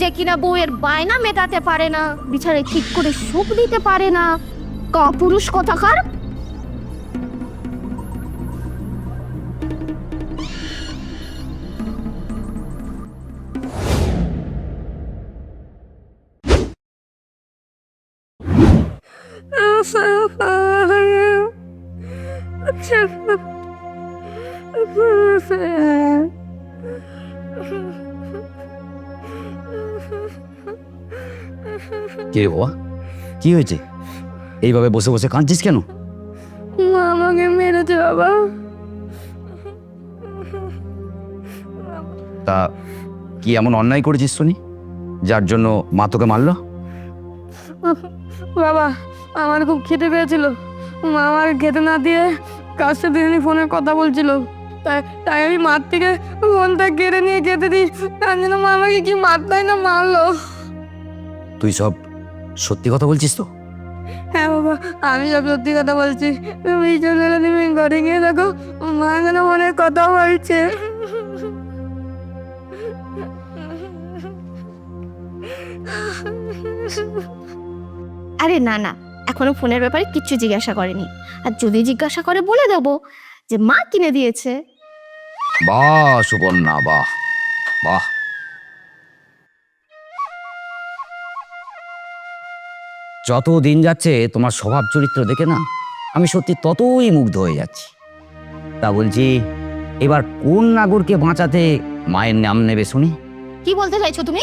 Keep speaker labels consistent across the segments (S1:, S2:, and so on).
S1: যে কিনা বউয়ের বায়না মেটাতে পারে না বিছানায় ঠিক করে সুখ দিতে পারে না। কাপুরুষ কথাকার?
S2: কে রে বাবা? কি হয়েছে? এইভাবে বসে বসে কাঁদছিস কেন?
S1: মা আমাকে মেরেছে বাবা।
S2: তা কি এমন অন্যায় করেছিস শুনি যার জন্য মা তোকে মারলো?
S3: বাবা আমার খুব খেতে পেয়েছিল। মা আমার খেতে না দিয়ে কার সাথে ফোনে কথা বলছিল। তাই তাই আমি মার থেকে ফোনটা কেড়ে নিয়ে খেতে দিই। তার জন্য মা আমাকে কি মারতাই না মারলো?
S2: তুই সব সত্যি কথা বলছিস তো?
S3: হ্যাঁ বাবা আমি সব সত্যি কথা বলছি। তুমি চলে তুমি ঘরে গিয়ে দেখো মা যেন মনে কথা বলছে।
S1: আরে না না এখনও ফোনের ব্যাপারে কিচ্ছু জিজ্ঞাসা করেনি। আর যদি জিজ্ঞাসা করে বলে দেবো যে মা কিনে দিয়েছে।
S2: বাহ সুবর্ণা বাহ বাহ। যত দিন যাচ্ছে তোমার স্বভাব চরিত্র দেখে না আমি সত্যি ততই মুগ্ধ হয়ে যাচ্ছি। তা বলছি এবার কোন নাগরকে বাঁচাতে মায়ের নাম নেবে শুনি?
S1: কি বলতে চাইছো তুমি?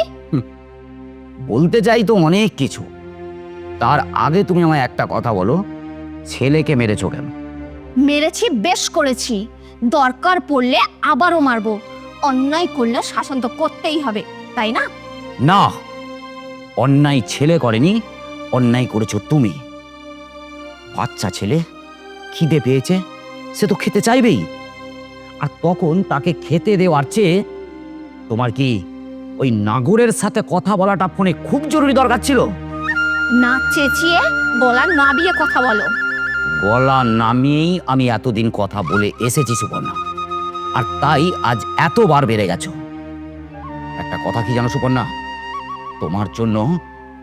S2: বলতে চাই তো অনেক কিছু। তার আগে তুমি আমায় একটা কথা বলো ছেলেকে মেরেছো কেন?
S1: মেরেছি বেশ করেছি। দরকার পড়লে আবারও মারবো। অন্যায় করলে শাসন তো করতেই হবে তাই না?
S2: না অন্যায় ছেলে করেনি অন্যায় করেছ তুমি। বাচ্চা ছেলে খিদে পেয়েছে সে তো খেতে চাইবেই। আর তখন তাকে খেতে দেওয়ার চেয়ে তোমার কি ওই নাগরের সাথে কথা বলাটা ফোনে খুব জরুরি দরকার ছিল?
S1: না চেঁচিয়ে গলা নাবিয়ে কথা বলো।
S2: গলা নামিয়েই আমি এতদিন কথা বলে এসেছি সুপর্ণা। আর তাই আজ এতবার বেড়ে গেছো। একটা কথা কি জানো সুপর্ণা? তোমার জন্য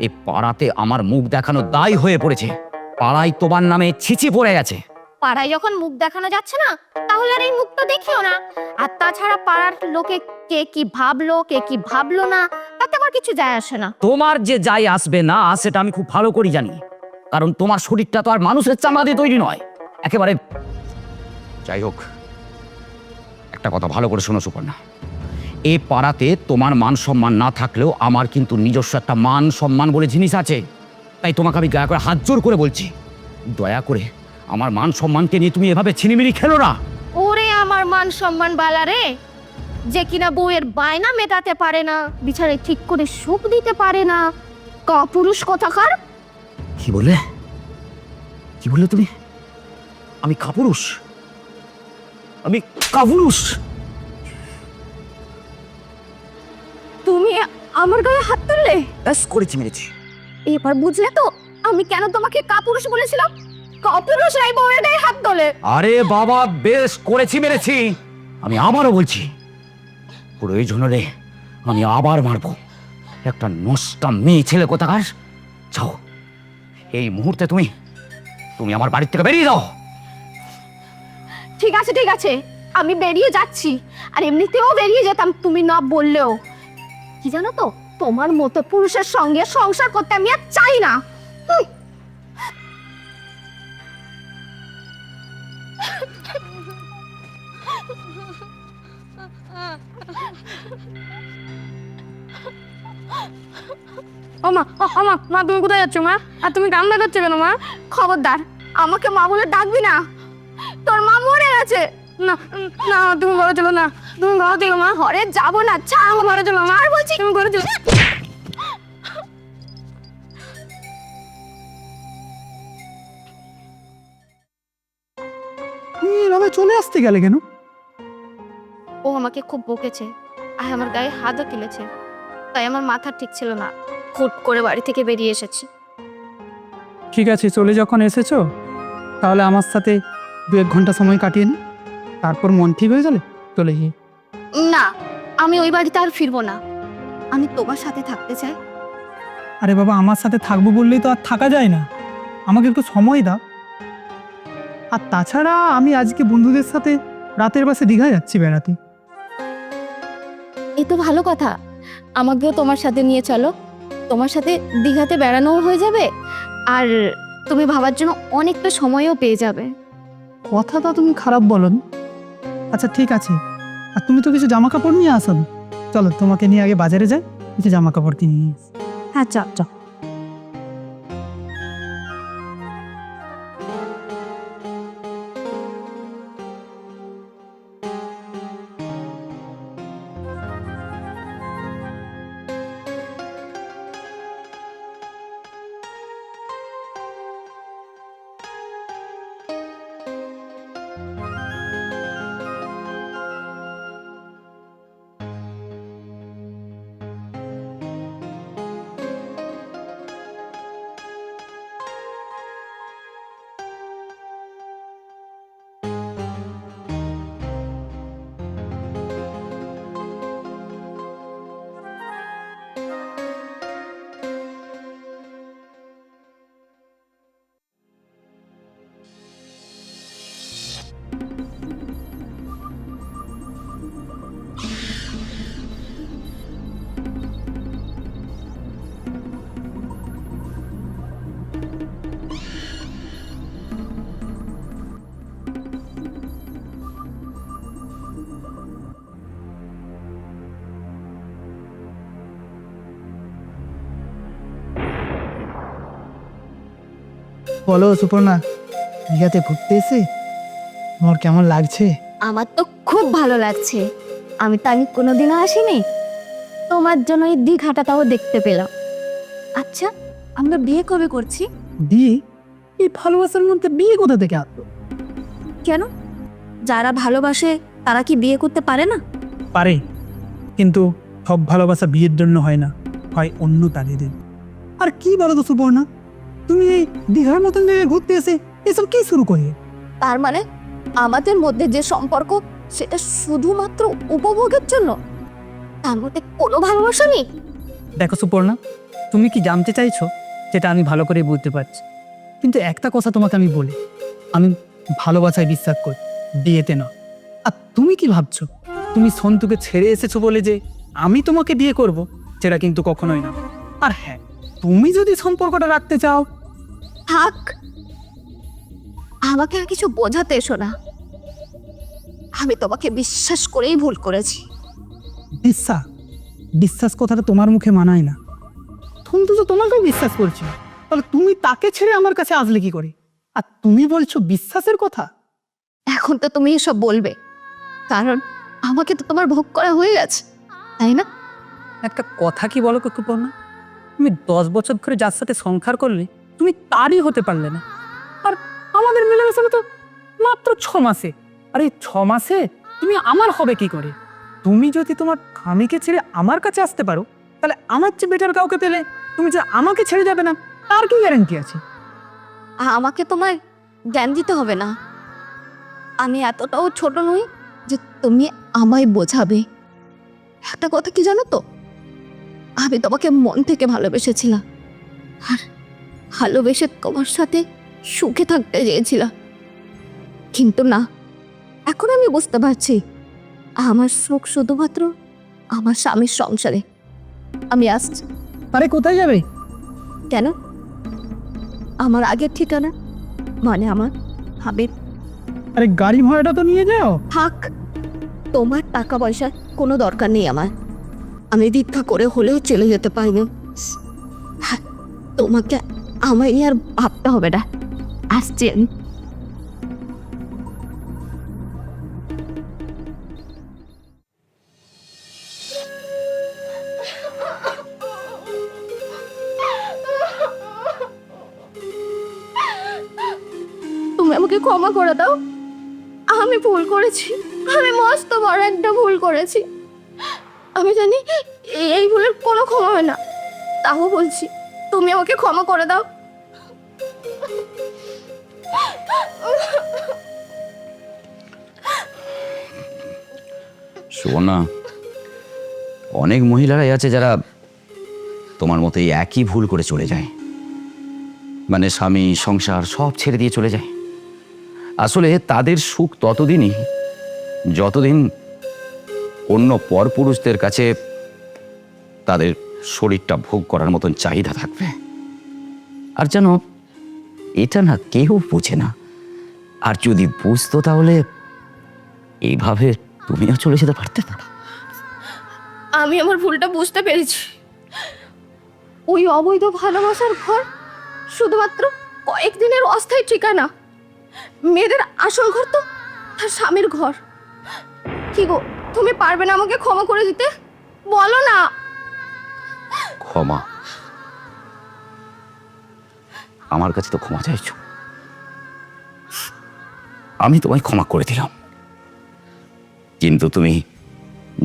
S2: এই পাড়াতে আমার মুখ দেখানো দায় হয়ে পড়েছে। পাড়ায় তোমার নামে ছিচি পড়ে গেছে।
S1: পাড়ায় যখন মুখ দেখানো যাচ্ছে না তাহলে আর এই মুখটা দেখিও না। আর তাছাড়া পাড়ার লোকে কে কি ভাবলো কে কি ভাবলো না তাতে আমার কিছু যায় আসে না।
S2: তোমার যে যাই আসবে না সেটা আমি খুব ভালো করে জানি। কারণ তোমার শরীরটা তো আর মানুষের চামড়া দিয়ে তৈরি নয়। একেবারে যাই হোক একটা কথা ভালো করে শোনো সুপর্ণা। এ পাড়াতে তোমার মান সম্মান না থাকলেও আমার কিন্তু নিজস্ব একটা মান সম্মান বলে জিনিস আছে। তাই তোমাকে আমি দয়া করে হাত জোর করে বলছি দয়া করে আমার মান সম্মানকে নিয়ে তুমি এভাবে ছিনিমিনি খেলো না।
S1: ওরে আমার মান সম্মান বালা রে যে কিনা বউয়ের বায়না মেটাতে পারে না বিছানায় ঠিক করে সুখ দিতে পারে না কাপুরুষ কথাকার।
S2: কি বলে কি বললে তুমি? আমি কাপুরুষ। আমি কাপুরুষ।
S1: আমার গায়ে হাত তুললে?
S2: ব্যাস করেছি মেরেছি।
S1: এবার বুঝলে তো আমি কেন তোমাকে কাপুরুষ বলেছিলাম? কাপুরুষ নাই বউয়ের গায়ে হাত তোলে।
S2: আরে বাবা বেশ করেছি মেরেছি। আমি আবারও বলছি প্রয়োজন হলে আমি আবার মারবো। একটা নষ্টা মেয়ে ছেলে কোথাকার? যাও এই মুহূর্তে তুমি তুমি আমার বাড়ির থেকে বেরিয়ে যাও।
S1: ঠিক আছে ঠিক আছে আমি বেরিয়ে যাচ্ছি। আর এমনিতেও বেরিয়ে যেতাম তুমি না বললেও। কি জানো তো? তোমার মতো পুরুষের সঙ্গে সংসার করতে আমি আর চাই না।
S3: ও মা ও মা মা তুমি কোথায় যাচ্ছ মা? আর তুমি কান্না করছ কেন মা?
S1: খবরদার আমাকে মা বলে ডাকবি না? তোর মা মরে গেছে।
S3: না না তুমি ঘরে চলো না। তুমি ঘরে চলো মা
S1: ঘরে যাব না। ছাড়
S3: ঘরে চলো মা
S1: আর বলছি
S3: তুমি ঘরে চলো
S4: এভাবে চলে আসতে গেলে কেন?
S1: ও আমাকে খুব বকেছে আর আমার গায়ে হাতও তুলেছে তাই আমার মাথা ঠিক ছিল না। হুট করে বাড়ি থেকে বেরিয়ে এসেছি।
S4: ঠিক আছে চলে যখন এসেছ তাহলে আমার সাথে দু এক ঘণ্টা সময় কাটিয়ে নি তারপর মন ঠিক হয়ে গেলে চলে গিয়ে।
S1: না আমি ওই বাড়িতে আর ফিরবো না। আমি তোমার সাথে থাকতে চাই।
S4: আরে বাবা আমার সাথে থাকব বললেই তো আর থাকা যায় না। আমাকে একটু সময় দাও। আর তাছাড়া আমি আজকে বন্ধুদের সাথে রাতের বাসে দীঘা যাচ্ছি বেড়াতে।
S1: এ তো ভালো কথা। আমাকেও তোমার সাথে নিয়ে চলো। তোমার সাথে দীঘাতে বেড়ানোও হয়ে যাবে। আর তুমি ভাবার জন্য অনেকটা সময়ও পেয়ে যাবে।
S4: কথাটা তুমি খারাপ বলো আচ্ছা ঠিক আছে। আর তুমি তো কিছু জামা কাপড় নিয়ে আসো। চলো, তোমাকে নিয়ে আগে বাজারে যাই, কিছু জামা কাপড় কিনে নিয়ে
S1: হ্যাঁ চল চল
S4: বলো সুপর্ণা দীঘাতে ঘুরতে এসে তোমার কেমন লাগছে?
S1: আমার তো খুব ভালো লাগছে। আমি তো আমি কোনোদিনও আসিনি। তোমার জন্য এই দীঘাটা তাও দেখতে পেলাম। আচ্ছা আমরা বিয়ে কবে করছি?
S4: বিয়ে? এই ভালোবাসার মধ্যে বিয়ে কোথা থেকে আসলো?
S1: কেন? যারা ভালোবাসে তারা কি বিয়ে করতে পারে না?
S4: পারে কিন্তু সব ভালোবাসা বিয়ের জন্য হয় না হয় অন্য তাদের আর কি বলো তো সুপর্ণা? তুমি এই দীঘার মতন জায়গায় ঘুরতে এসে এসব কি শুরু করে
S1: তার মানে আমাদের মধ্যে যে সম্পর্ক সেটা শুধুমাত্র উপভোগের জন্য? তার মধ্যে কোনো ভালোবাসা নেই?
S4: দেখো সুপর্ণা তুমি কি জানতে চাইছো যেটা আমি ভালো করে বুঝতে পারছি। কিন্তু একটা কথা তোমাকে আমি বলি আমি ভালোবাসায় বিশ্বাস করি বিয়েতে না আর তুমি কি ভাবছ? তুমি সন্তুকে ছেড়ে এসেছ বলে যে আমি তোমাকে বিয়ে করব সেটা কিন্তু কখনোই না। আর হ্যাঁ তুমি যদি সম্পর্কটা রাখতে চাও
S1: থাক। আমাকে আর কিছু বোঝাতে এসো না। আমি তোমাকে বিশ্বাস করেই ভুল করেছি।
S4: বিশ্বাস? বিশ্বাস কথাটা তোমার মুখে মানায় না। সন্তু তো তোমাকেও বিশ্বাস করছি তাহলে তুমি তাকে ছেড়ে আমার কাছে আসলে কি করে? আর তুমি বলছো বিশ্বাসের কথা?
S1: এখন তো তুমি এসব বলবে। কারণ আমাকে তো তোমার ভোগ করা হয়ে গেছে। তাই না?
S4: একটা কথা কি বলো কুকুপর্ণা তুমি দশ বছর ধরে যার সাথে সংসার করলে তুমি তারই হতে পারলে না। আর আমাদের মিলেমিশে তো মাত্র ছ মাসে। আর এই ছ মাসে তুমি আমার হবে কি করে? তুমি যদি তোমার স্বামীকে ছেড়ে আমার কাছে আসতে পারো, তাহলে আমার চেয়ে বেটার কাউকে পেলে তুমি যে আমাকে ছেড়ে যাবে না, তার কি গ্যারান্টি আছে?
S1: আমাকে তোমার জ্ঞান দিতে হবে না। আমি এতটাও ছোট নই যে তুমি আমায় বোঝাবে। একটা কথা কি জানো তো? আমি তোমাকে মন থেকে ভালোবেসেছিলাম। আর ভালোবেসে তোমার সাথে সুখে থাকতে চেয়েছিলাম। কিন্তু না এখন আমি বুঝতে পারছি আমার সুখ শুধুমাত্র আমার স্বামীর সংসারে। আমি আসছি
S4: আরে কোথায় যাবে?
S1: কেন? আমার আগের ঠিকানা মানে আমার হাবিব
S4: আরে গাড়ি ভাড়াটা তো নিয়ে যাও।
S1: থাক তোমার টাকা পয়সার কোনো দরকার নেই আমার। আমি ভিক্ষা করে হলেও চলে যেতে পারব। তোমাকে আমায় আর ভাবতে হবে না। আসছি আমি। তুমি আমাকে ক্ষমা করে দাও। আমি ভুল করেছি। আমি মস্ত বড় একটা ভুল করেছি। আমি জানি এই- এই ভুলের কোনো ক্ষমা হয় না। তাও বলছি। তুমি আমাকে ক্ষমা করে দাও।
S2: সুবর্ণা, অনেক মহিলারাই আছে যারা তোমার মতো একই ভুল করে চলে যায়। মানে স্বামী, সংসার সব ছেড়ে দিয়ে চলে যায়। আসলে তাদের সুখ ততদিনই, যতদিন অন্য পরপুরুষদের কাছে তাদের শরীরটা ভোগ করার মতন চাহিদা থাকবে। আর যেন এটা না কেউ বোঝে না। আর যদি বুঝতো তাহলে এইভাবে তুমিও চলে যেতে পারতে না।
S1: আমি আমার ভুলটা বুঝতে পেরেছি। ওই অবৈধ ভালোবাসার ঘর শুধুমাত্র কয়েকদিনের অস্থায়ী ঠিকানা। মেয়েদের আসল ঘর তো তার স্বামীর ঘর। কি গো, তুমি পারবে না আমাকে ক্ষমা করে দিতে? বলো না।
S2: ক্ষমা। আমার কাছে তো ক্ষমা চাইছো। আমি তোমায় ক্ষমা করে দিলাম। কিন্তু তুমি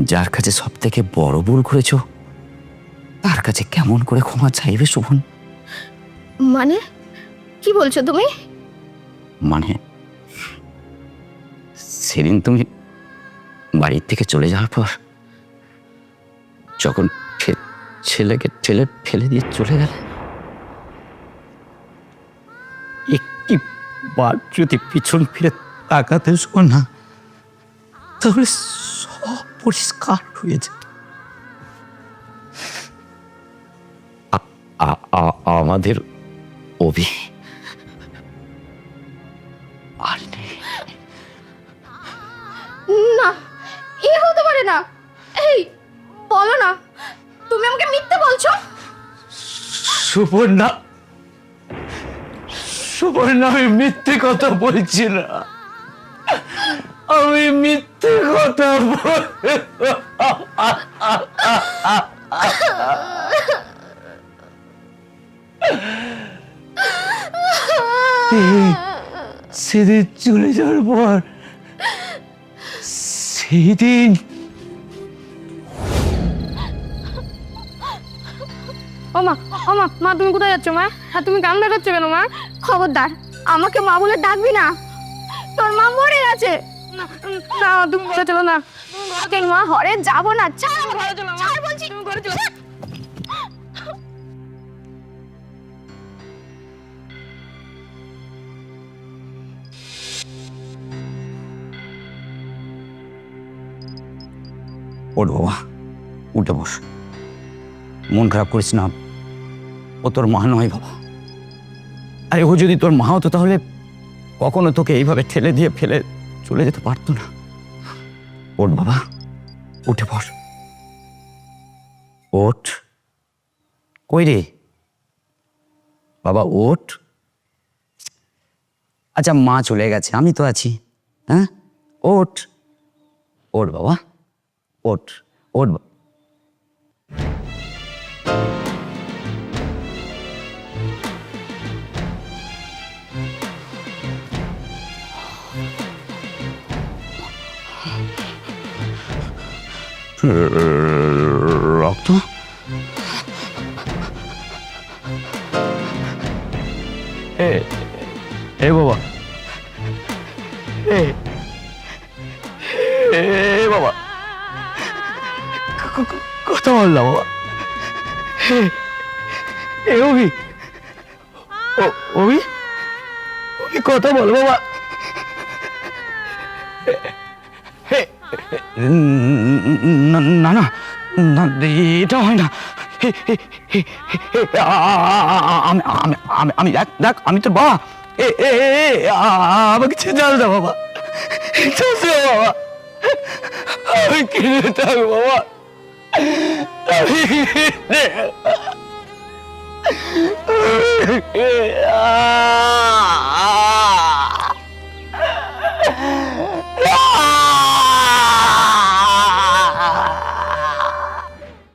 S2: যার কাছে সব থেকে বড় ভুল করেছ তার কাছে কেমন করে ক্ষমা চাইবে শোভন?
S1: মানে? কি বলছো তুমি?
S2: মানে সেদিন তুমি বাড়ির থেকে চলে যাওয়ার পর যখন ছেলেকে ঠেলে ফেলে দিয়ে চলে গেলে। একটি বার যদি পিছন ফিরে তাকাতে না, তাহলে সব পরিষ্কার হয়ে আ- আমাদের অভি
S1: মিথ্যে বলছো?
S2: সুবর্ণা সুবর্ণা আমি মিথ্যে কথা বলছি না। আমি মিথ্যে কথা বল সেদিন চলে যাওয়ার পর, সেদিন
S3: ও মা ও মা মা তুমি কোথায় যাচ্ছ মা? আর তুমি কান দেখাচ্ছ কেন মা?
S1: খবরদার আমাকে মা বলে ডাকবি না। তোর মা মরে গেছে।
S3: না তুমি ঘরে চলো না।
S1: তোর মা ঘরে যাব না ছাড়
S3: ঘরে চলো
S1: ছাড় বলছি।
S3: তুমি ঘরে চলো।
S2: ওঠ বাবা উঠে বস। মন খারাপ করিস না। ও তোর মা নয় বাবা। আরে ও যদি তোর মা হতো তাহলে কখনো তোকে এইভাবে ঠেলে দিয়ে ফেলে চলে যেতে পারতো না। ওঠ বাবা, উঠে বস। ওঠ। কই রে? বাবা, ওঠ। আচ্ছা মা চলে গেছে, আমি তো আছি। হ্যাঁ? ওঠ। ওঠ বাবা ওট ওঠ ওঠ। রক্ত? এ এ বাবা। এ এ বাবা। কথা বললাম বাবা। এ, এ অভি। অভি? অভি কথা বল বাবা। না না না না এটা হয় না এ, এ, এ, এ, আ- আ- আ- আমি আমি আমি আমি দেখ দেখ আমি তোর বাবা এ এ এ, এ, আ- আমাকে ছেড়ে দাও বাবা ছেড়ে দাও বাবা আমি কিনে থাকব বাবা আমি কিনে- আ